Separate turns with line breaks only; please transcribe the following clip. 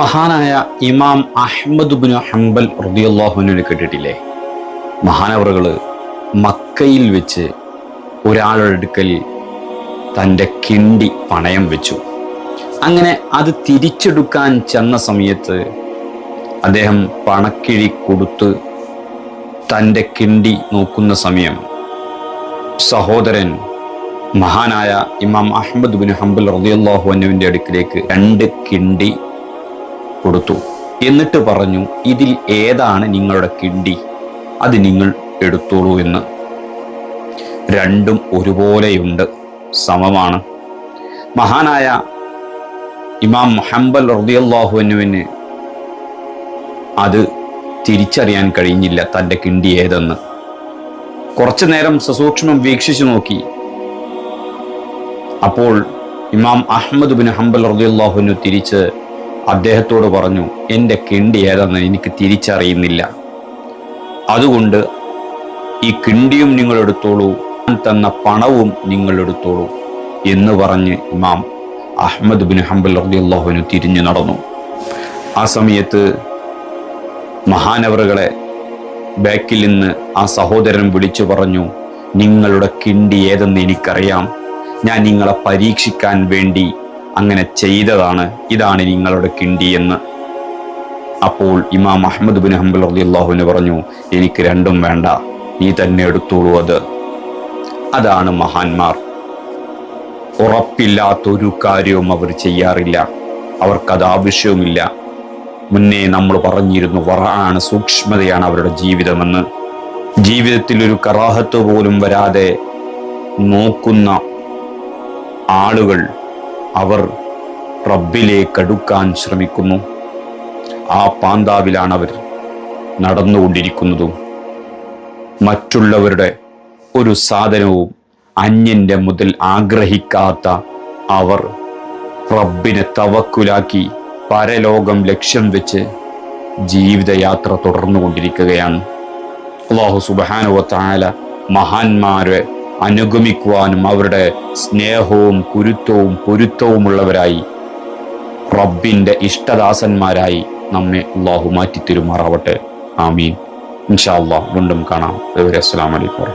മഹാനായ ഇമാം Ahmad bin Hanbal റദിയല്ലാഹുവിനെ കേട്ടിട്ടില്ലേ? മഹാനവറുകൾ മക്കയിൽ വെച്ച് ഒരാളെടുക്കൽ തന്റെ കിണ്ടി പണയം വെച്ചു. അങ്ങനെ അത് തിരിച്ചെടുക്കാൻ ചെന്ന സമയത്ത് അദ്ദേഹം പണക്കിഴി കൊടുത്ത് തന്റെ കിണ്ടി നോക്കുന്ന സമയം സഹോദരൻ മഹാനായ ഇമാം അഹമ്മദ് ബിൻ ഹംബൽ റളിയല്ലാഹു അനുവിന്റെ അടുക്കിലേക്ക് രണ്ട് കിണ്ടി കൊടുത്തു. എന്നിട്ട് പറഞ്ഞു ഇതിൽ ഏതാണ് നിങ്ങളുടെ കിണ്ടി? അത് നിങ്ങൾ എടുത്തോളൂ എന്ന്. രണ്ടും ഒരുപോലെയുണ്ട്. സമമാണ്. മഹാനായ ഇമാം ഹംബൽ റളിയല്ലാഹു അന്നുവിന് അത് തിരിച്ചറിയാൻ കഴിഞ്ഞില്ല തന്റെ കിണ്ടി ഏതെന്ന്. കുറച്ചു നേരം സസൂക്ഷ്മം വീക്ഷിച്ചു നോക്കി. അപ്പോൾ ഇമാം അഹമ്മദ് ബിൻ ഹംബൽ റദിയുള്ളാഹുനു തിരിച്ച് അദ്ദേഹത്തോട് പറഞ്ഞു എന്റെ കിണ്ടി ഏതെന്ന് എനിക്ക് തിരിച്ചറിയുന്നില്ല. അതുകൊണ്ട് ഈ കിണ്ടിയും നിങ്ങൾ എടുത്തോളൂ തന്ന പണവും നിങ്ങൾ എടുത്തോളൂ എന്ന് പറഞ്ഞ് ഇമാം അഹമ്മദ് ബിൻ ഹംബൽ റദിയുള്ളാഹുനു തിരിഞ്ഞു നടന്നു. ആ സമയത്ത് മഹാനവറുകളെ ബാക്കിൽ നിന്ന് ആ സഹോദരൻ വിളിച്ചു പറഞ്ഞു നിങ്ങളുടെ കിണ്ടി ഏതെന്ന് എനിക്കറിയാം. ഞാൻ നിങ്ങളെ പരീക്ഷിക്കാൻ വേണ്ടി അങ്ങനെ ചെയ്തതാണ്. ഇതാണ് നിങ്ങളുടെ കിണ്ടി എന്ന്. അപ്പോൾ ഇമാം അഹമ്മദ് ബിൻ ഹംബൽ അള്ളാഹുവിന് പറഞ്ഞു എനിക്ക് രണ്ടും വേണ്ട. നീ തന്നെ എടുത്തോളൂ അത്. അതാണ് മഹാന്മാർ. ഉറപ്പില്ലാത്തൊരു കാര്യവും അവർ ചെയ്യാറില്ല. അവർക്കത് ആവശ്യവുമില്ല. മുന്നേ നമ്മൾ പറഞ്ഞിരുന്നു വറാണ് സൂക്ഷ്മതയാണ് അവരുടെ ജീവിതമെന്ന്. ജീവിതത്തിൽ ഒരു കറാഹത്ത് പോലും വരാതെ നോക്കുന്ന ആളുകൾ അവർ റബ്ബിലേക്കടുക്കാൻ ശ്രമിക്കുന്നു. ആ പാന്താവിലാണ് അവർ നടന്നുകൊണ്ടിരിക്കുന്നതും. മറ്റുള്ളവരുടെ ഒരു സാധനവും അന്യന്റെ മുതൽ ആഗ്രഹിക്കാത്ത അവർ റബ്ബിനെ തവക്കുലാക്കി പരലോകം ലക്ഷ്യം വെച്ച് ജീവിതയാത്ര തുടർന്നുകൊണ്ടിരിക്കുകയാണ്. അള്ളാഹു സുബാനുവത്തായ മഹാന്മാരെ അനുഗമിക്കുവാനും അവരുടെ സ്നേഹവും കുരുത്തവും പൊരുത്തവുമുള്ളവരായി റബ്ബിന്റെ ഇഷ്ടദാസന്മാരായി നമ്മെ അള്ളാഹു മാറ്റിത്തരുമാറാവട്ടെ. ആമീൻ. ഇൻഷാ അള്ളാഹ് വീണ്ടും കാണാം. അസ്സാം അസ്സലാമലൈക്കും